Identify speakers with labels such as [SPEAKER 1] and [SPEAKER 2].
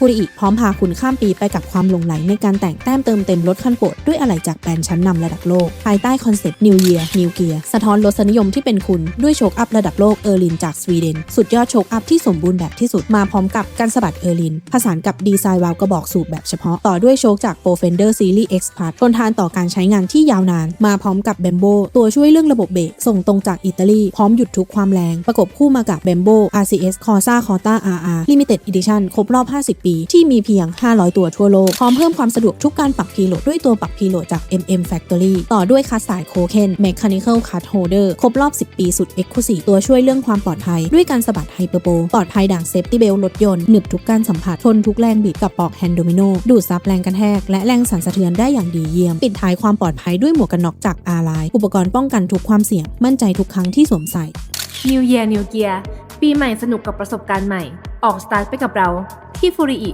[SPEAKER 1] ฟูริอิพร้อมพาคุณข้ามปีไปกับความหลงไหลในการแต่งแต้มเติมเต็มรถคันโปรดด้วยอะไหล่จากแบรนด์ชั้นนำระดับโลก ภายใต้คอนเซปต์ New Year New Gear สะท้อนรสนิยมที่เป็นคุณด้วยโชคอัพระดับโลกเออร์ลินจากสวีเดน สุดยอดโชคอัพที่สมบูรณ์แบบที่สุดมาพร้อมกับการสะบัดเออร์ลินผสานกับดีไซน์วาลกระบอกสูบแบบเฉพาะต่อด้วยโชคจาก Pro Fender Series X Plus ทนทานต่อการใช้งานที่ยาวนาน มาพร้อมกับ Bembo ตัวช่วยเรื่องระบบเบรกส่งตรงจากอิตาลีพร้อมหยุดทุกความแรงประกบคู่มากับ Bembo RCS Corsa Corta RR Limited Edition ครบรอบ 50 ปีที่มีเพียง 500 ตัวทั่วโลก พร้อมเพิ่มความสะดวกทุกการปรับพีโหลดด้วยตัวปรับพีโหลดจาก MM Factory ต่อด้วยคัสสายโคเคน Mechanical Card Holder ครบรอบ 10 ปีสุด Exclusive ตัวช่วยเรื่องความปลอดภัย ด้วยการสะบัดไฮเปอร์โปปลอดภัยด่างเซฟตี้เบลรถยนต์หนึบทุกการสัมผัสทนทุกแรงบิดกับปอกแฮนด์โดมิโนดูดซับแรงกระแทกและแรงสั่นสะเทือนได้อย่างดีเยี่ยม ปิดท้ายความปลอดภัยด้วยหมวกกันน็อกจากอาร์ไลอุปกรณ์ป้องกันทุกความเสี่ยงมั่นใจทุกครั้งที่สวมใส่
[SPEAKER 2] New Year New Gear ปีใหม่สนุกกับประสบการณ์ใหม่ ออกสตาร์ทไปกับเรา ที่ฟูริอิ